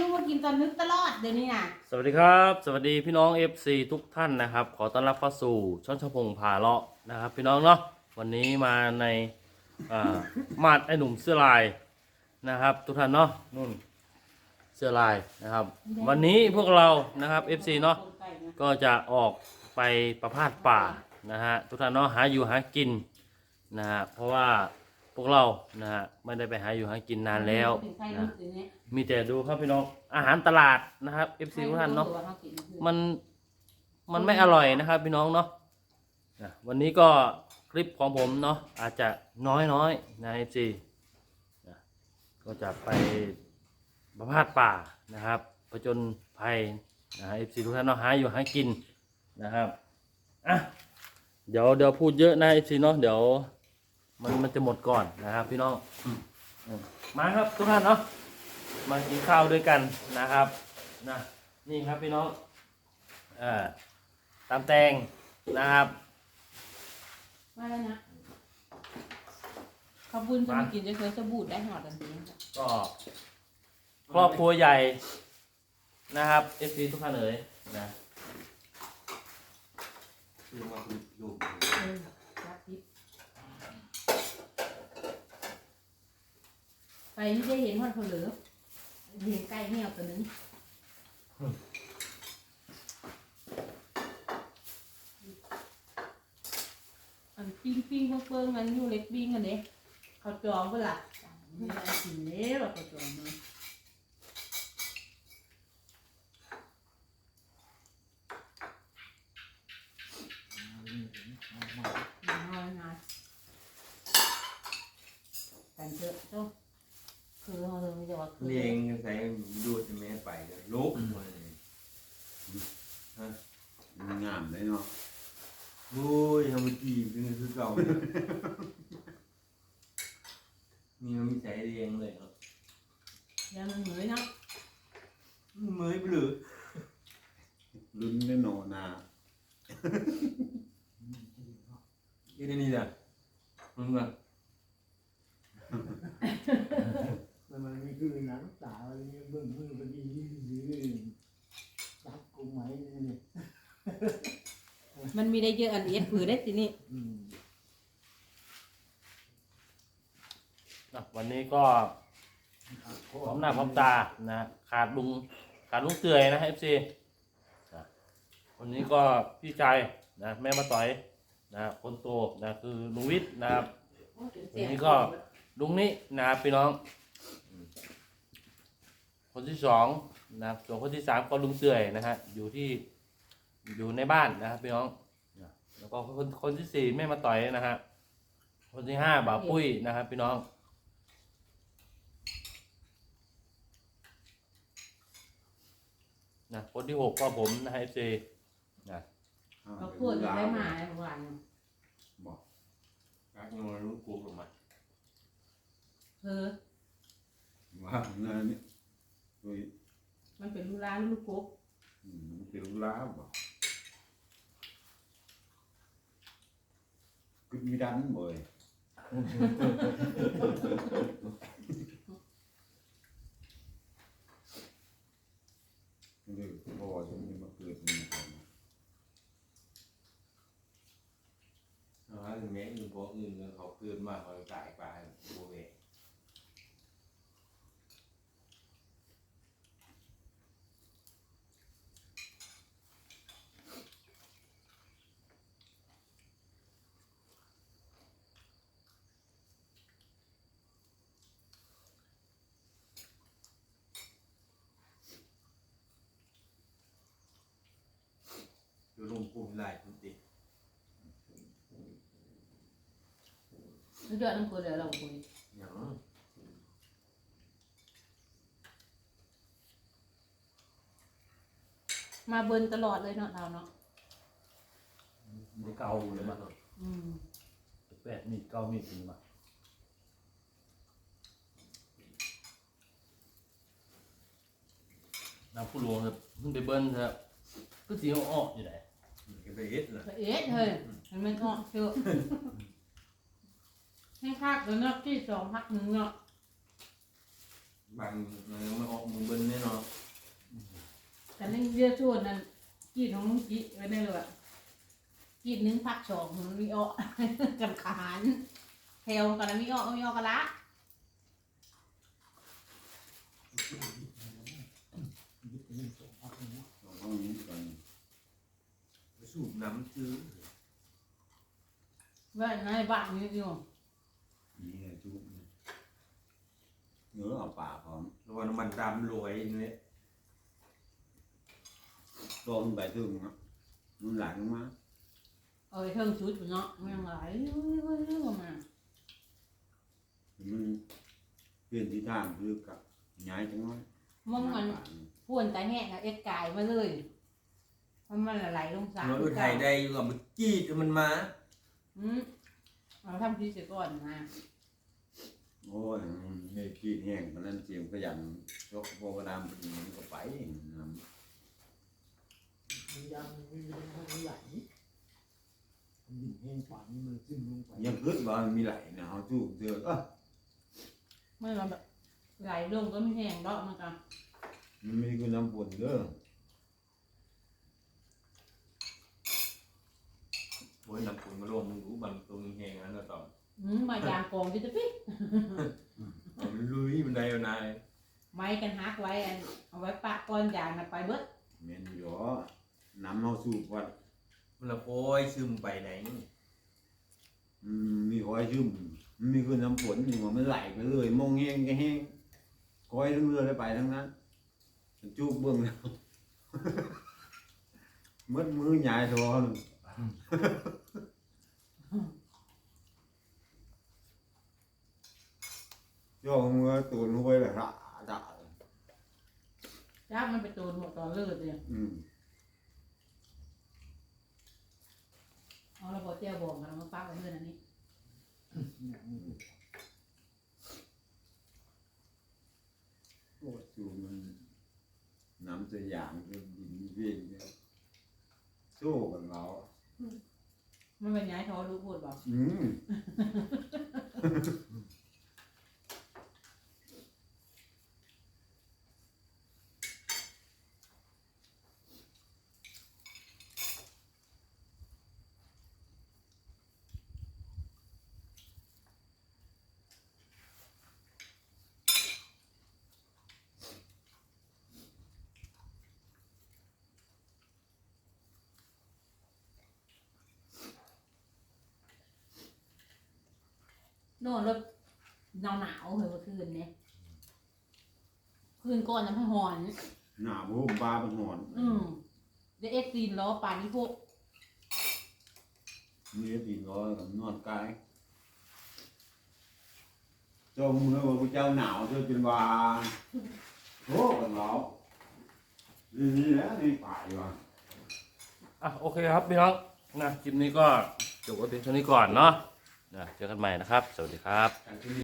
รู้ว่ากินตอนนึกตลอดเดี๋ยวนี้นะสวัสดีครับ สวัสดีพี่น้อง FC ทุกท่านนะครับ ขอต้อนรับเข้าสู่ช่องชพงผาเลาะนะครับ พี่น้องเนาะวันนี้มาในอ่ามาดไอหนุ่มเสื้อลายนะครับ ทุกท่านเนาะนุ่นเสื้อลายนะครับ วันนี้พวกเรานะครับ FC เนาะก็จะออกไปประพาสป่านะฮะทุกท่านเนาะหาอยู่หากินนะฮะเพราะว่าพวกเรานะฮะไม่ได้ไปหาอยู่หากินนานแล้วนะลูกตัวนี้ มีแต่ดูครับพี่น้องอาหารตลาดนะครับ FC ทุกท่านเนาะมันมันไม่อร่อยนะครับ พี่น้องเนาะนะวันนี้ก็คลิปของผมเนาะอาจจะน้อยน้อยๆนะ FC นะก็จะไปประพาสป่านะครับผจญภัยนะ FC ทุกท่านเนาะหาอยู่หากินนะครับอะเดี๋ยวเดี๋ยวพูดเยอะนะ FC เนาะเดี๋ยวมันมันจะหมดก่อนนะครับ พี่น้องอืมมาครับทุกท่านเนาะ มากินข้าวด้วยกันนะครับนะนี่ครับพี่น้องเอ่อตามแตงนะครับมาแล้วนะขอบคุณจะมากินจะเคยสบู่ได้หอดกันทีนี้ค่ะก็ครอบครัวใหญ่นะครับเอฟซีทุกท่านเอ๋ยนะคือมาคือลูกเออรับทิพย์ไปที่ได้เห็นหอดคนเหลือ เห็นไก่เหี่ยวตัวนึงอันปิ้งปิ้งเพิ่งๆมันอยู่เล็กปิ้งกันเด้เขาจองเปะล่าไม่ได้กินแล้วเขาจองเลยน้อยนะกันเถอะจ้าคือเรา เลยไม่จะว่าคือเลี้ยงใส่ดูดแม่ไปเลยลุกมาเลยมันงามเลยเนาะโอ้ยทำมันจีบเป็นคือเก่าเนี่ยมีมันมีใจเลี้ยงเลยครับยังมันเหนื่อยเนาะเมยไปหรือลุ้นได้โนนายี่นี่จ้ะมึงอะ มันมันมีคือหนังตาอะไรเงี้ยเบิ่งมือมันดีดีดีรักกูไหมเนี่ยมันมีได้เยอะอันเอ็ดผือได้ทีนี่อืมอะวันนี้ก็พร้อมหน้าพร้อมตานะขาดลุงขาดลุงเตยนะเอฟซีวันนี้ก็พี่ชายนะแม่มาต่อยนะคนโตนะคือลุงวิทย์นะครับวันนี้ก็ลุงนี้นะพี่น้อง คนที่สองนะครับส่วนคนที่สามก็ลุงเสื่อยนะฮะอยู่ที่อยู่ในบ้านนะครับพี่น้องนะแล้วก็คนคนที่สี่แม่มาต่อยนะฮะคนที่ห้าบ่าวปุ้ยนะครับพี่น้องนะคนที่หกก็ผมนะฮะเอฟซีนะอ้าวเขาพูดจะได้มาอะไรประมาณนี้บอกรักยังรู้กูหรือไม่เออว่าเงินนี่ โดยมันเป็นลูกร้านลูกกุ๊กอืมมันเป็นลูกล้าบอกกุดมีดันบ่อยนี่เลยพ่อจะมีมาเกิดมีคน เอาละถึงแม้อื่นพวกอื่นเขาเกิดมาเขาตายไปโบเว ดูลุงกูหลายคนติ เยอะนั่นคนเดียวเราคุยอย่างมาเบิร์นตลอดเลยเนาะเราเนาะไม่เก่าเลยมาเถอะอืมแปดมีดเก้ามีดถึงมาน้ำผู้หลวงครับเพิ่งไปเบิ้ลครับก็สีเอาออกอยู่ไหนไปเฮ็ดเล่ะเอ็ดเฮ้ยมันไม่ออกเยอะ ให้คาดแล้วเนาะที่สองพักหนึ่งเนาะบางมันออกมึงเบิ้ลแน่นอนจะชวนนั่นกีดของลุงจิไว้ได้เลยอะกีดหนึงพักสองมันมีอ้อกันขานแถวกันนะมีอ้อมีอ้อกันละยึดไปนี่สองพักเลยนะสองห้องนี้กันสูบน้ำซื้อไว้ในบ้านนี่อยู่ นี่ไงจุ๊บเนื้อเอาปากพร้อมระวันมันดำรวยเนี่ยโดนใบถึงอะมันหลังมาเอาไปเทิงชุดอยู่เนาะไม่ยังไหลเรื่อยๆเรื่อยๆมามันเปลี่ยนทิศทางคือกับย้ายจังน้อยมันมันพ่วนแต่แห้งอะเอ็ดกายมาเลยมันมันไหลลงสามเมื่อไทยได้อยู่กับมันจี้จนมันมาอืม เราทำทีเสียก่อนนะโอ้ยไม่ขี้แห้งมันนั่นเสียงขยันชกโบกระดามเป็นมันก็ไปน้ำมันยังไม่ได้ทำใหญ่มันดินแห้งป่านนี้มันซึมลงไปยังขึ้นว่ามันมีไหลนะเขาจูบเจอเออไม่เราแบบไหลลงก็ไม่แห้งดอกมันกันมันมีคือน้ำฝนเด้อ โอ้ยน้ำฝนมาลงมึงรู้บันตัวมึงแหงนั้นนะต่ออืมมายางกองที่จะปิดมันลุยมันได้เอานายไม้กันฮักไว้อันเอาไว้ปะก้อนยางนะไปเบิดเมนอยู่หรอน้ำเขาสูบวัดมันละโอยซึมไปไหนอืมมีคอยซึมมันมีคือน้ำฝนนี่ว่ามันไหลไปเลยมองแห้งก็แห้งคอยทั้งเรือเลยไปทั้งนั้นมันจูบเบื้องแล้วมืดมือใหญ่ทอหนึ่งย่อมือตูนห้วยเลยละจ้ะ จ้ามันไปโดนหัวตอนเลิศเลย อืม เอาเราบอ กเจ้าบอกกันเรามาปักไว้เพื่อนอันนี้เนี่ยมันโอ้จูมันน้ำจะอย่างเป็นดินเวียนเนี่ยสู้กันเรา มันเป็นย้ายทอรู้พูดบอกอืม โน่นรถหนาวหนาวๆเหรอเมื่อคืนเนี่ยคืนก่อนน้ำพหอน หนาบุ้มปลาเป็นหอนอืมเดี๋ยวเอ็กซีนล้อปานนี่พวกมีตีนร้อยกับนอนกายเจ้ามือว่าพระเจ้าหนาวเจ้าจนว่าโอ้กันเรานี่แหละนี่ป่ายว่ะ อะโอเคครับพี่น้องนะคลิปนี้ก็จบไว้เพียงเท่านี้ก่อนเนาะ นะเจอกันใหม่นะครับ สวัสดีครับ